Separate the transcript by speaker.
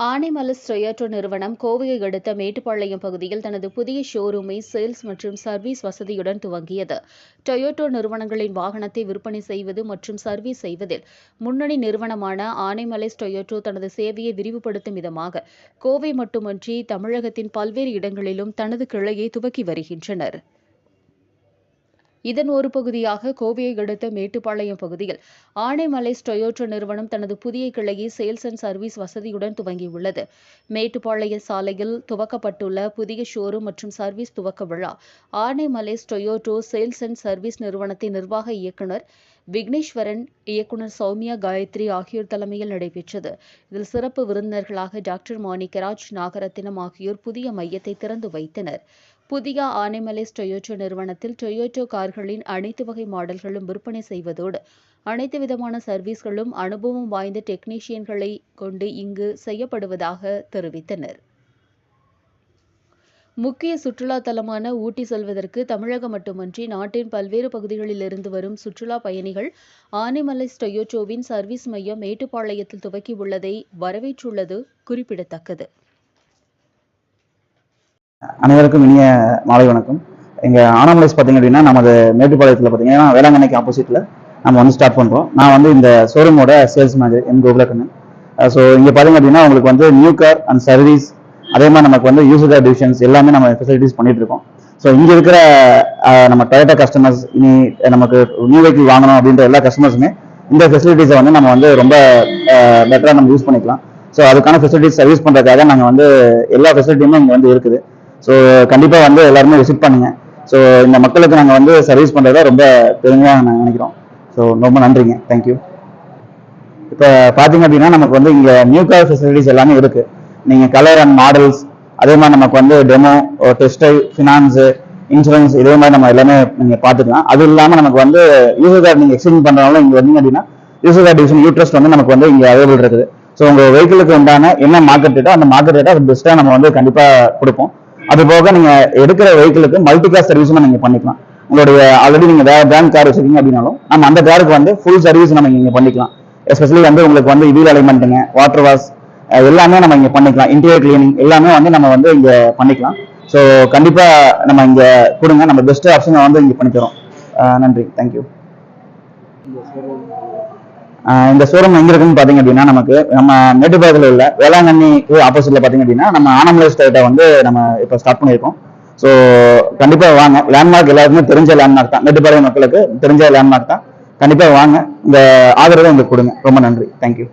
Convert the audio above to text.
Speaker 1: ஆனைமலஸ் Toyota நிறுவனம் கோவையை அடுத்த மேட்டுப்பாளையம் பகுதியில் தனது புதிய ஷோரூமை சேல்ஸ் மற்றும் சர்வீஸ் வசதியுடன் துவங்கியது. டொயோட்டோ நிறுவனங்களின் வாகனத்தை விற்பனை செய்வது மற்றும் சர்வீஸ் செய்வதில் முன்னணி நிறுவனமான ஆனைமலைஸ் டொயோட்டோ தனது சேவையை விரிவுபடுத்தும் விதமாக கோவை மட்டுமன்றி தமிழகத்தின் பல்வேறு இடங்களிலும் தனது கிளையை துவக்கி வருகின்றனர். இதன் ஒரு பகுதியாக கோவையை அடுத்த மேட்டுப்பாளையம் பகுதியில் ஆனைமலை டொயோட்டோ நிறுவனம் தனது புதிய கிளையை சேல்ஸ் அண்ட் சர்வீஸ் வசதியுடன் துவங்கியுள்ளது. மேட்டுப்பாளைய சாலையில் துவக்கப்பட்டுள்ள புதிய ஷோரூம் மற்றும் சர்வீஸ் துவக்க விழா Anaimalai Toyota sales and service நிறுவனத்தின் நிர்வாக இயக்குனர் விக்னேஸ்வரன் இயக்குனர் சௌமியா காயத்ரி ஆகியோர் தலைமையில் நடைபெற்றது. இதில் சிறப்பு விருந்தினர்களாக டாக்டர் மாணிக்கராஜ் நாகரத்தினம் ஆகியோர் புதிய மையத்தை திறந்து வைத்தனர். புதிய ஆனைமலைஸ் டொயோட்டோ நிறுவனத்தில் டொயோட்டோ கார்களின் அனைத்து வகை மாடல்களும் விற்பனை செய்வதோடு அனைத்து விதமான சர்வீஸ்களும் அனுபவம் வாய்ந்த டெக்னீஷியன்களை கொண்டு இங்கு செய்யப்படுவதாக தெரிவித்தனர். முக்கிய சுற்றுலா தலமான ஊட்டி செல்வதற்கு தமிழகம் மட்டுமன்றி நாட்டின் பல்வேறு பகுதிகளில் இருந்து வரும் சுற்றுலா பயணிகள் ஆனிமலைஸ் டொயோட்டோவின் சர்வீஸ் மையம் மேட்டுப்பாளையத்தில் துவக்கியுள்ளதை வரவேற்றுள்ளது குறிப்பிடத்தக்கது.
Speaker 2: அனைவருக்கும் இனிய மாலை வணக்கம். எங்கள் ஆனாமலைஸ் பார்த்தீங்க அப்படின்னா நமது மேட்டுப்பாளையத்தில் பார்த்தீங்கன்னா வேளாங்கண்ணிக்கு ஆப்போசிட்டில் நம்ம வந்து ஸ்டார்ட் பண்ணுறோம் நான் வந்து இந்த ஷோரூமோட சேல்ஸ் மேனேஜர் என் கோகுலக்கண்ணன். ஸோ இங்கே பார்த்தீங்க அப்படின்னா உங்களுக்கு வந்து நியூ கார் அண்ட் சர்வீஸ் அதே மாதிரி நமக்கு வந்து யூசர் டிவிஷன்ஸ் எல்லாமே நம்ம ஃபெசிலிட்டிஸ் பண்ணிட்டு இருக்கோம். ஸோ இங்கே இருக்கிற நம்ம டொயோட்டா கஸ்டமர்ஸ் இனி நமக்கு நியூ வெஹிக்கிள் வாங்கணும் அப்படின்ற எல்லா கஸ்டமர்ஸுமே இந்த ஃபெசிலிட்டிஸை வந்து நம்ம வந்து ரொம்ப பெட்டராக நம்ம யூஸ் பண்ணிக்கலாம். ஸோ அதுக்கான ஃபெசிலிட்டிஸ் சர்வீஸ் பண்ணுறதுக்காக நாங்கள் வந்து எல்லா ஃபெசிலிட்டியுமே இங்கே வந்து இருக்குது. ஸோ கண்டிப்பாக வந்து எல்லாருமே விசிட் பண்ணுங்க. ஸோ இந்த மக்களுக்கு நாங்கள் வந்து சர்வீஸ் பண்ணுறத ரொம்ப பெருமையாக நாங்கள் நினைக்கிறோம். ஸோ ரொம்ப நன்றிங்க. தேங்க்யூ இப்போ பார்த்தீங்க அப்படின்னா நமக்கு வந்து இங்கே நியூ கார் ஃபெசிலிட்டிஸ் எல்லாமே இருக்கு. நீங்கள் கலர் அண்ட் மாடல்ஸ் அதே மாதிரி நமக்கு வந்து டெமோ டெஸ்ட் ஃபினான்ஸு இன்சூரன்ஸ் இதே மாதிரி நம்ம எல்லாமே நீங்கள் பார்த்துக்கலாம் அது இல்லாமல் நமக்கு வந்து யூசர் கார்டு நீங்கள் எக்ஸ்சேஞ்ச் பண்ணுறவங்களும் இங்கே வந்தீங்க அப்படின்னா யூசர் கார்டு டிவிஷன் யூட்ரஸ்ட் வந்து நமக்கு வந்து இங்கே அவைலபிள் இருக்குது. ஸோ உங்கள் வெஹிக்கிளுக்கு உண்டான என்ன மார்க்கெட் ரேட்டோ அந்த மார்க்கெட் ரேட்டை பெஸ்ட்டாக நம்ம வந்து கண்டிப்பாக கொடுப்போம். அது போக நீங்கள் எடுக்கிற வெஹிக்கிளுக்கு மல்டி கார் சர்வீஸும் நீங்கள் பண்ணிக்கலாம். உங்களுடைய ஆல்ரெடி நீங்கள் வேற பிராண்ட் கார் வச்சிருக்கீங்க அப்படின்னாலும் நம்ம அந்த காருக்கு வந்து ஃபுல் சர்வீஸ் நம்ம இங்கே பண்ணிக்கலாம். எஸ்பெஷலி வந்து உங்களுக்கு வந்து வீல் அலைமெண்ட்டுங்க வாட்டர் வாஷ் எல்லாமே நம்ம இங்கே பண்ணிக்கலாம். இன்டீரியர் கிளீனிங் எல்லாமே வந்து நம்ம வந்து இங்கே பண்ணிக்கலாம். ஸோ கண்டிப்பாக நம்ம இங்கே கொடுங்க. நம்ம பெஸ்ட் ஆப்ஷனை வந்து இங்கே பண்ணிக்கிறோம். நன்றி. தேங்க்யூ இந்த ஷோரூம் எங்க இருக்குன்னு பாத்தீங்க அப்படின்னா நமக்கு நம்ம மேட்டுப்பாளையத்தில் உள்ள வேளாங்கண்ணிக்கு ஆப்போசிட்ல பாத்தீங்க அப்படின்னா நம்ம ஆனமலை ஸ்டேட்டை வந்து நம்ம இப்போ ஸ்டார்ட் பண்ணியிருக்கோம். ஸோ கண்டிப்பா வாங்க. லேண்ட்மார்க் எல்லாருக்குமே தெரிஞ்ச லேண்ட்மார்க் தான். மேட்டுப்பாளையம் மக்களுக்கு தெரிஞ்ச லேண்ட்மார்க் தான். கண்டிப்பா வாங்க. இந்த ஆதரவை உங்களுக்கு கொடுங்க. ரொம்ப நன்றி. தேங்க்யூ